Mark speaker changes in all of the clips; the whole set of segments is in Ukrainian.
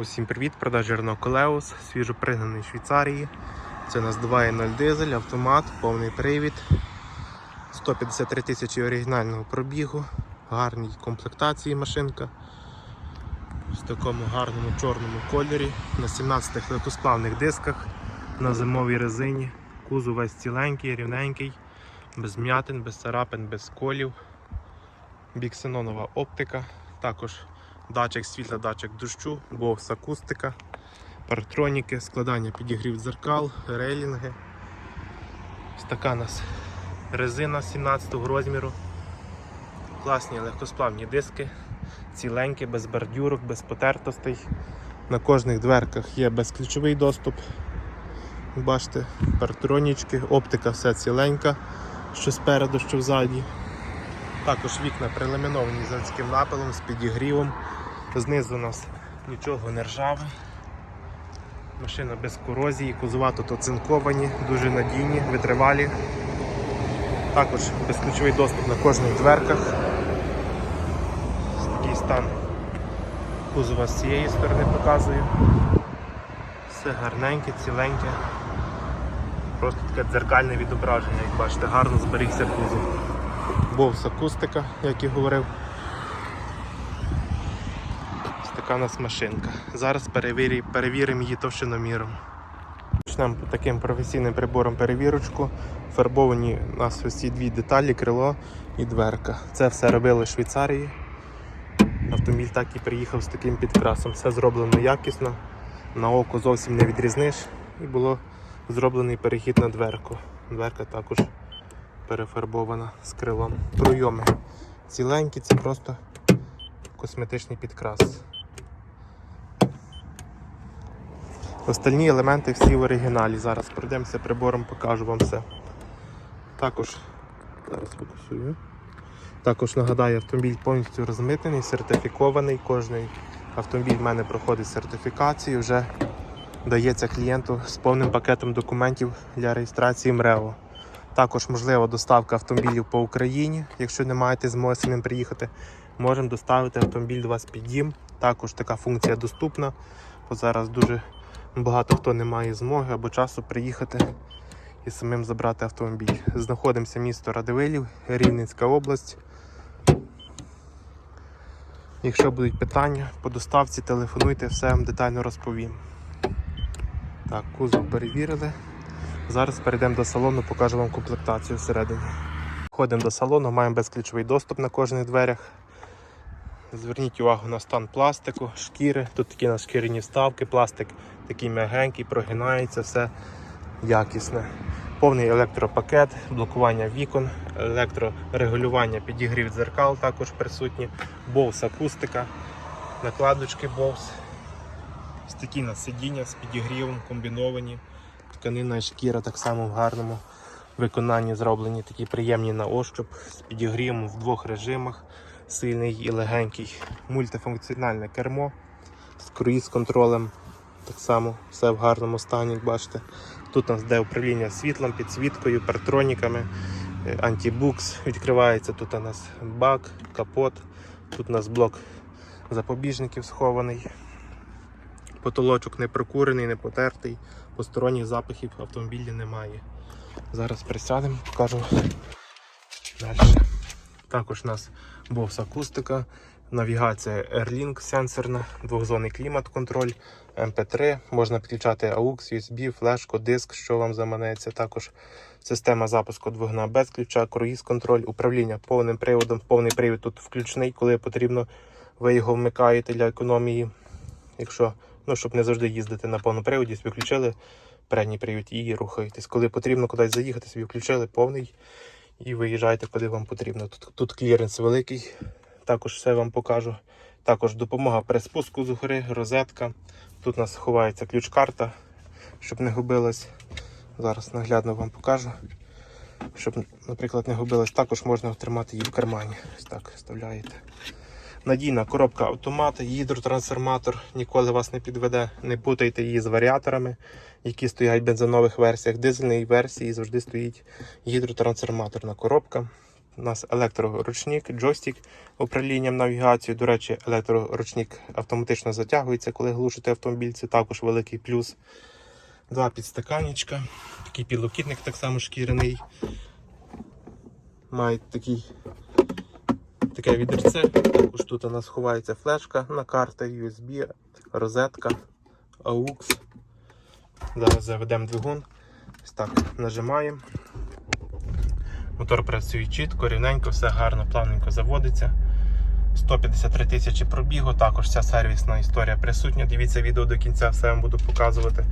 Speaker 1: Усім привіт, продажі Renault Колеус, з Швейцарії. Це у нас 2.0 дизель, автомат, повний привід. 153 тисячі оригінального пробігу, гарній комплектації машинка. В такому гарному чорному кольорі, на 17 легкосплавних дисках, на зимовій резині. Кузов весь ціленький, рівненький, без м'ятин, без царапин, без колів. Біксенонова оптика. Також датчик світла, датчик дощу, бовс акустика, парктроніки, складання підігрів дзеркал, рейлінги. Ось така у нас резина 17 розміру. Класні легкосплавні диски, ціленькі, без бордюрок, без потертостей. На кожних дверках є безключовий доступ. Бачите, парктронічки, оптика все ціленька, що спереду, що ззаді. Також вікна приламіновані заводським напилом з підігрівом. Знизу у нас нічого не ржаве. Машина без корозії, кузова тут оцинковані, дуже надійні, витривалі. Також безключовий доступ на кожних дверках. Такий стан кузова з цієї сторони показую. Все гарненьке, ціленьке. Просто таке дзеркальне відображення, як бачите, гарно зберігся кузов. Бовс акустика, як і говорив. Ось така у нас машинка. Зараз перевіримо її товщиноміром. Почнемо таким професійним прибором перевірочку. Фарбовані у нас ось ці дві деталі, крило і дверка. Це все робили в Швейцарії. Автомобіль так і приїхав з таким підкрасом. Все зроблено якісно, на око зовсім не відрізниш. І було зроблений перехід на дверку. Дверка також перефарбована з крилом. Пройоми ціленькі, це просто косметичний підкрас. Остальні елементи всі в оригіналі. Зараз пройдемося прибором, покажу вам все. Також зараз фокусую. Також нагадаю, автомобіль повністю розмитнений, сертифікований. Кожний автомобіль в мене проходить сертифікацію, вже дається клієнту з повним пакетом документів для реєстрації МРЕО. Також можлива доставка автомобілів по Україні. Якщо не маєте змоги самим приїхати, можемо доставити автомобіль до вас під дім. Також така функція доступна, бо зараз дуже багато хто не має змоги або часу приїхати і самим забрати автомобіль. Знаходимося місто Радивилів, Рівненська область. Якщо будуть питання по доставці, телефонуйте, все вам детально розповім. Так, кузов перевірили. Зараз перейдемо до салону, покажу вам комплектацію всередині. Входимо до салону, маємо безключовий доступ на кожних дверях. Зверніть увагу на стан пластику, шкіри. Тут такі на шкіряні вставки, пластик такий м'ягенький, прогинається, все якісне. Повний електропакет, блокування вікон, електрорегулювання підігрів дзеркал також присутні, Bose акустика, накладочки Bose. Ось такі на сидіння з підігрівом комбіновані. Тканина і шкіра так само в гарному виконанні зроблені, такі приємні на ощуп з підігрівом в двох режимах, сильний і легенький, мультифункціональне кермо з круїз-контролем. Так само все в гарному стані, як бачите. Тут у нас де управління світлом, підсвіткою, партроніками, е, антибукс відкривається. Тут у нас бак, капот, тут у нас блок запобіжників схований. Потолочок не прокурений, не потертий, посторонніх запахів автомобілі немає. Зараз присядемо, покажу далі. Також у нас Bose акустика, навігація Airlink сенсорна, двохзонний клімат-контроль, MP3, можна підключати AUX, USB, флешку, диск, що вам заманеться. Також система запуску двигуна без ключа, круїз-контроль, управління повним приводом. Повний привід тут включений, коли потрібно, ви його вмикаєте для економії. Якщо ну, щоб не завжди їздити на повному приводі, собі включили передній привід і рухаєтесь. Коли потрібно кудись заїхати, собі включили повний і виїжджаєте, куди вам потрібно. Тут, тут кліренс великий, також все вам покажу. Також допомога при спуску з гори, розетка. Тут у нас ховається ключ-карта, щоб не губилась. Зараз наглядно вам покажу. Щоб, наприклад, не губилась, також можна тримати її в кармані. Ось так вставляєте. Надійна коробка автомат, гідротрансформатор ніколи вас не підведе. Не путайте її з варіаторами, які стоять в бензинових версіях. Дизельній версії завжди стоїть гідротрансформаторна коробка. У нас електроручник, джойстик управлінням навігацією. До речі, електроручник автоматично затягується, коли глушите автомобіль. Це також великий плюс. Два підстаканничка. Такий підлокітник так само шкіряний. Має такий, таке відерце. Також тут у нас ховається флешка на карта, USB, розетка, AUX. Зараз заведемо двигун. Ось так нажимаємо. Мотор працює чітко, рівненько, все гарно, плавненько заводиться. 153 тисячі пробігу, також вся сервісна історія присутня. Дивіться відео до кінця, все вам буду показувати.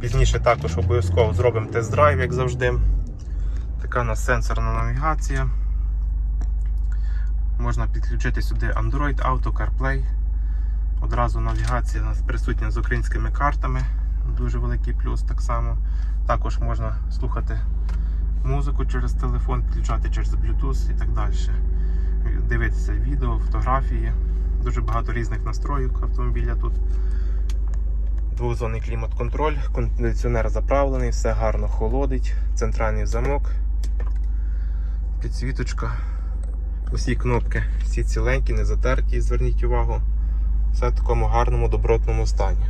Speaker 1: Пізніше також обов'язково зробимо тест-драйв, як завжди. Така у нас сенсорна навігація. Можна підключити сюди Android Auto, CarPlay. Одразу навігація у нас присутня з українськими картами. Дуже великий плюс так само. Також можна слухати музику через телефон, підключати через Bluetooth і так далі. Дивитися відео, фотографії. Дуже багато різних настроїк автомобіля тут. Двохзонний клімат-контроль, кондиціонер заправлений, все гарно холодить, центральний замок, підсвіточка. Усі кнопки, всі ціленькі, не затерті, зверніть увагу. Все в такому гарному добротному стані.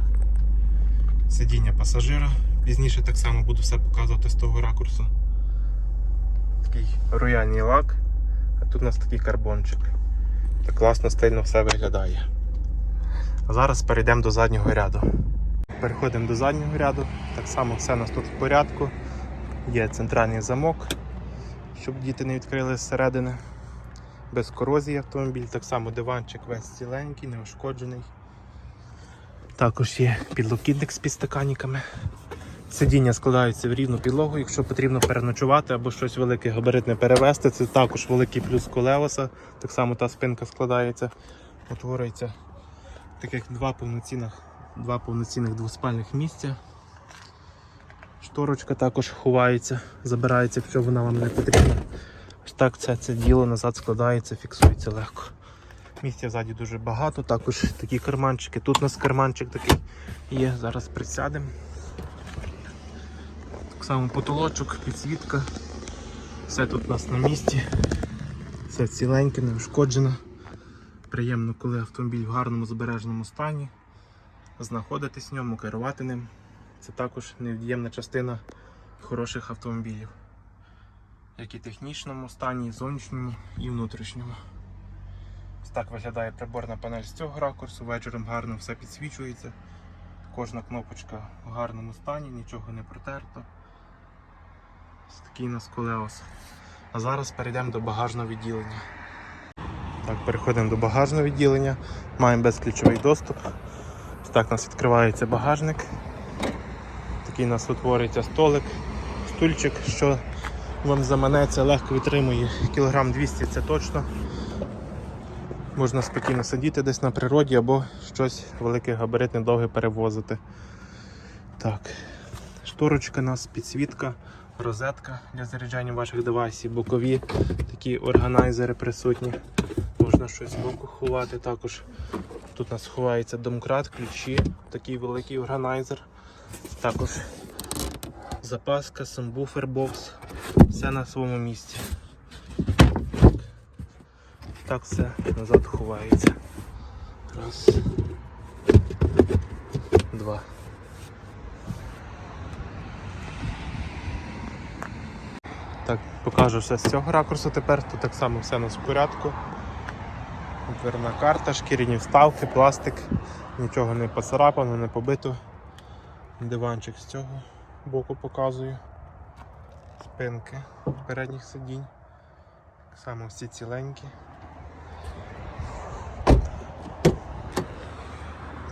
Speaker 1: Сидіння пасажира. Пізніше так само буду все показувати з того ракурсу. Такий рояльний лак, а тут у нас такий карбончик. Так класно стильно все виглядає. А зараз перейдемо до заднього ряду. Переходимо до заднього ряду. Так само все у нас тут в порядку. Є центральний замок, щоб діти не відкрили зсередини. Без корозії автомобіль, так само диванчик весь ціленький, неушкоджений. Також є підлокітник з підстаканниками. Сидіння складаються в рівну підлогу, якщо потрібно переночувати або щось велике габаритне перевезти. Це також великий плюс колеоса. Так само та спинка складається, утворюється таких два повноцінних, два повноцінних двоспальних місця. Шторочка також ховається, забирається, якщо вона вам не потрібна. Ось так це, це діло назад складається, фіксується легко. Місця ззаді дуже багато, також такі карманчики. Тут у нас карманчик такий є, зараз присядемо. Так само потолочок, підсвітка. Все тут у нас на місці. Все ціленьке, не ушкоджено. Приємно, коли автомобіль в гарному збереженому стані. Знаходитись в ньому, керувати ним. Це також невід'ємна частина хороших автомобілів. Як і технічному стані, і зовнішньому і внутрішньому. Ось так виглядає приборна панель з цього ракурсу. Вечором гарно все підсвічується. Кожна кнопочка в гарному стані, нічого не протерто. Ось такий у нас колеос. А зараз перейдемо до багажного відділення. Так, переходимо до багажного відділення. Маємо безключовий доступ. Ось так у нас відкривається багажник. Такий у нас утворюється столик, стульчик, що вам заманеться, легко витримує кілограм 200 це точно. Можна спокійно сидіти десь на природі або щось велике габаритне довге перевозити. Так, шторочка у нас, підсвітка, розетка для заряджання ваших девайсів, бокові такі органайзери присутні. Можна щось з боку ховати також. Тут у нас ховається домкрат, ключі, такий великий органайзер. Також запаска, бокс. Все на своєму місці. Так все назад ховається. Раз. Два. Так, покажу все з цього ракурсу тепер. Тут так само все у нас в порядку. Дверна карта, шкіряні вставки, пластик, нічого не поцарапано, не побито. Диванчик з цього боку показую. Спинки передніх сидінь. Так само всі ціленькі.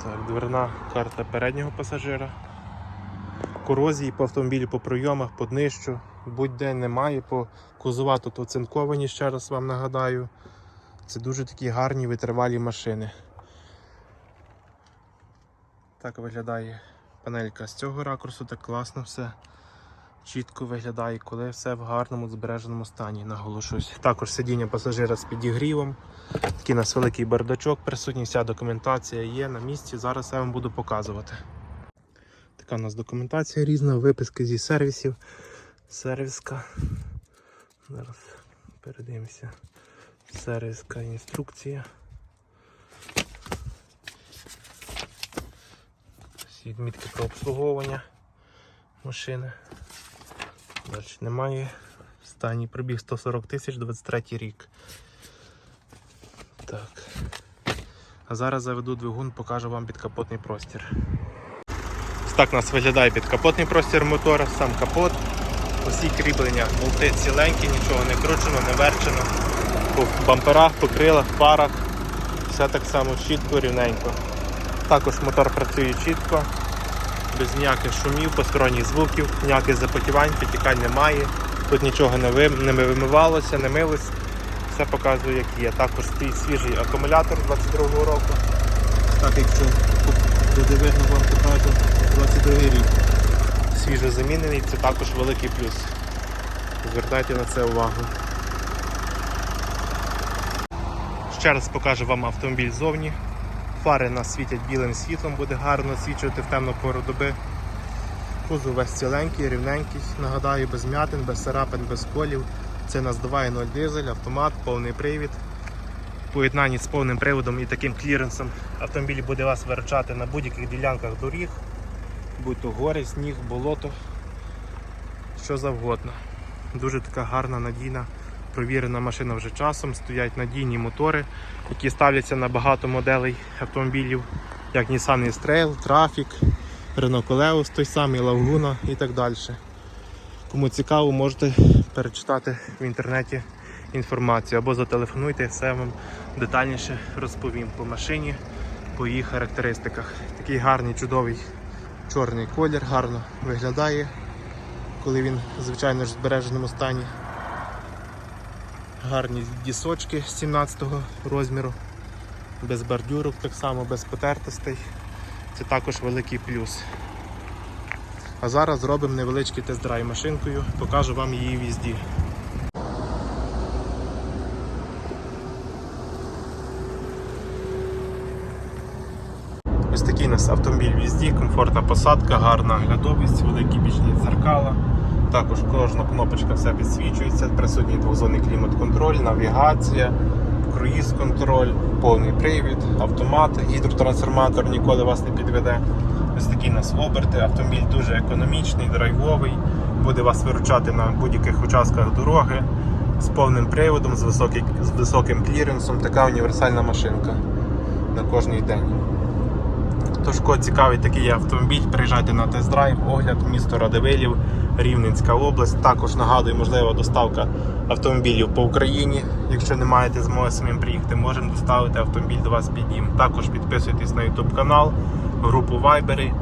Speaker 1: Так, дверна карта переднього пасажира. Корозії по автомобілі, по пройомах, по днищу. Будь-де немає, по кузова тут оцинковані, ще раз вам нагадаю. Це дуже такі гарні витривалі машини. Так виглядає панелька з цього ракурсу, так класно все. Чітко виглядає, коли все в гарному збереженому стані, наголошусь. Також сидіння пасажира з підігрівом. Такий у нас великий бардачок присутній, вся документація є на місці. Зараз я вам буду показувати. Така у нас документація різна, виписки зі сервісів. Сервіска. Зараз Передивимося. Сервіска інструкція. Всі відмітки про обслуговування машини. Далі немає. Останній пробіг 140 тисяч 23 рік. Так. А зараз заведу двигун, покажу вам підкапотний простір. Ось так у нас виглядає підкапотний простір мотора, сам капот. Усі кріплення болти ціленькі, нічого не кручено, не верчено. По бамперах, по крилах, парах. Все так само чітко, рівненько. Також мотор працює чітко, без ніяких шумів, посторонніх звуків, ніяких запотівань, підтікань немає. Тут нічого не, ви, не вимивалося, не милось. Все показує, як є. Також стоїть свіжий акумулятор 22-го року. Так, якщо буде видно вам покажу 22 рік. Свіжо замінений, це також великий плюс. Звертайте на це увагу. Ще раз покажу вам автомобіль ззовні. Фари нас світять білим світлом, буде гарно освічувати в темну пору доби. Кузов весь ціленький, рівненький, нагадаю, без м'ятин, без царапин, без колів. Це нас 2.0 дизель, автомат, повний привід. В поєднанні з повним приводом і таким кліренсом автомобіль буде вас виручати на будь-яких ділянках доріг, будь то гори, сніг, болото, що завгодно. Дуже така гарна, надійна, провірена машина вже часом. Стоять надійні мотори, які ставляться на багато моделей автомобілів, як Nissan X-Trail, Traffic, Renault Koleos, той самий Laguna і так далі. Кому цікаво, можете перечитати в інтернеті інформацію або зателефонуйте, все вам детальніше розповім по машині, по її характеристиках. Такий гарний, чудовий чорний колір, гарно виглядає, коли він, звичайно в збереженому стані. Гарні дісочки 17-го розміру, без бордюрок, так само без потертостей. Це також великий плюс. А зараз зробимо невеличкий тест-драйв машинкою, покажу вам її в їзді. Ось такий у нас автомобіль в їзді, комфортна посадка, гарна оглядовість, великі бічні дзеркала. Також кожна кнопочка все підсвічується, присутній двохзонний клімат-контроль, навігація, круїз-контроль, повний привід, автомат, гідротрансформатор ніколи вас не підведе. Ось такі у нас оберти. Автомобіль дуже економічний, драйвовий, буде вас виручати на будь-яких участках дороги з повним приводом, з, високий, з високим кліренсом. Така універсальна машинка на кожний день. Тож, кого цікавий такий автомобіль, приїжджайте на тест-драйв, огляд, місто Радивилів, Рівненська область. Також нагадую, можлива доставка автомобілів по Україні. Якщо не маєте змоги самим приїхати, можемо доставити автомобіль до вас під дім. Також підписуйтесь на YouTube канал, групу Viber.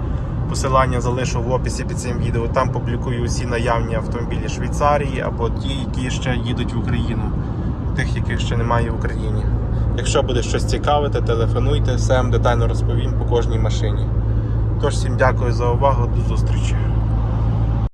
Speaker 1: Посилання залишу в описі під цим відео. Там публікую усі наявні автомобілі Швейцарії або ті, які ще їдуть в Україну, тих, яких ще немає в Україні. Якщо буде щось цікавити, телефонуйте, все вам детально розповім по кожній машині. Тож всім дякую за увагу, до зустрічі.